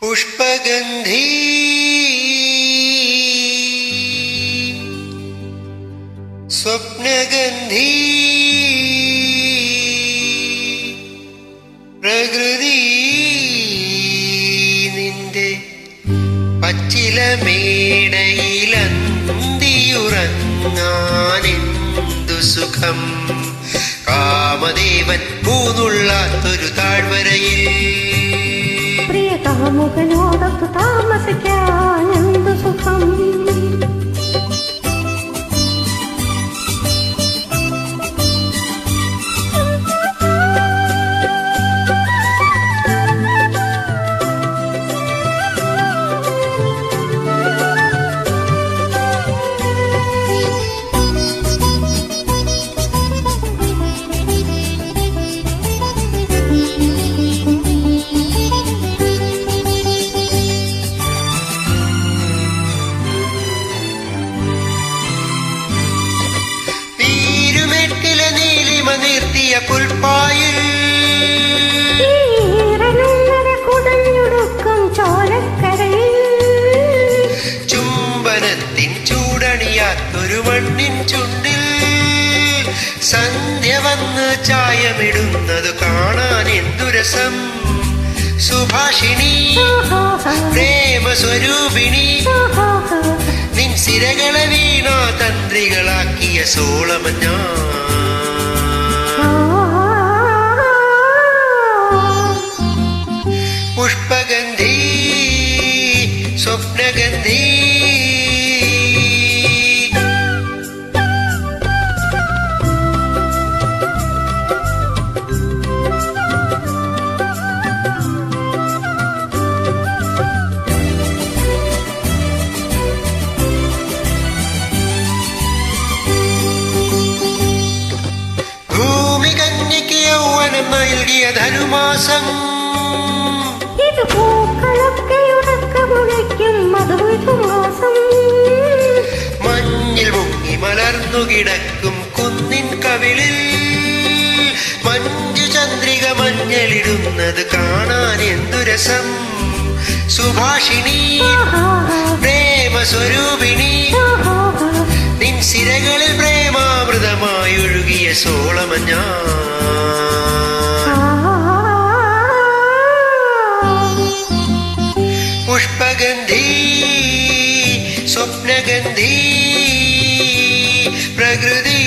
പുഷ്പഗന്ധി. സ്വപ്നഗന്ധി. പ്രകൃതി നിന്റെ പച്ചില മേടയിലന്തിയുറങ്ങാനെന്തു സുഖം? കാമദേവൻ പൂന്നുള്ളാത്തൊരു പ്രിയ കാമുകനോടൊത്ത് താമസിക്കാൻ നിർത്തിയ പുൽപ്പായിൽ കുടഞ്ഞുടുക്കും ചോലക്കരയിൽ. ചുംബനത്തിൻ ചൂടണിയാത്തൊരു മണ്ണിൻ ചുണ്ടിൽ സന്ധ്യ വന്ന് ചായമിടുന്നത് കാണാൻ എന്തു രസം? സുഭാഷിണി പ്രേമസ്വരൂപിണി നിൻ സിരകളെ വീണാ തന്ത്രികളാക്കിയ സോളമഞ്ഞ സ്വപ്നഗന്ധി ഭൂമി കന്യക്ക് യൗവനം നൽകിയ ധനുമാസം. കിടക്കും കുന്നിൻ കവിളിൽ. മഞ്ജു ചന്ദ്രിക മഞ്ഞളിടുന്നത് കാണാൻ എന്തു രസം? സുഭാഷിണി പ്രേമ സ്വരൂപിണി നിൻ സിരകളിൽ പ്രേമാമൃതമായി ഒഴുകിയ സോളമഞ്ഞ. പുഷ്പഗന്ധി സ്വപ്നഗന്ധി പ്രകൃതി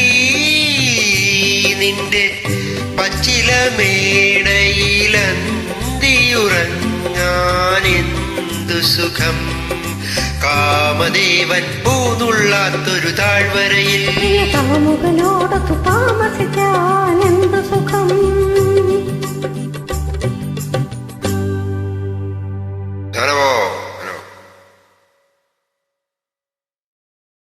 നിന്റെ പച്ചില മേടയിലന്തിയുറങ്ങാനെന്തു സുഖം? കാമദേവൻ പൂന്നുള്ളാത്തൊരു താഴ്വരയിൽ പ്രിയ കാമുകനോടൊത്ത് താമസിക്കാൻ എന്തു സുഖം?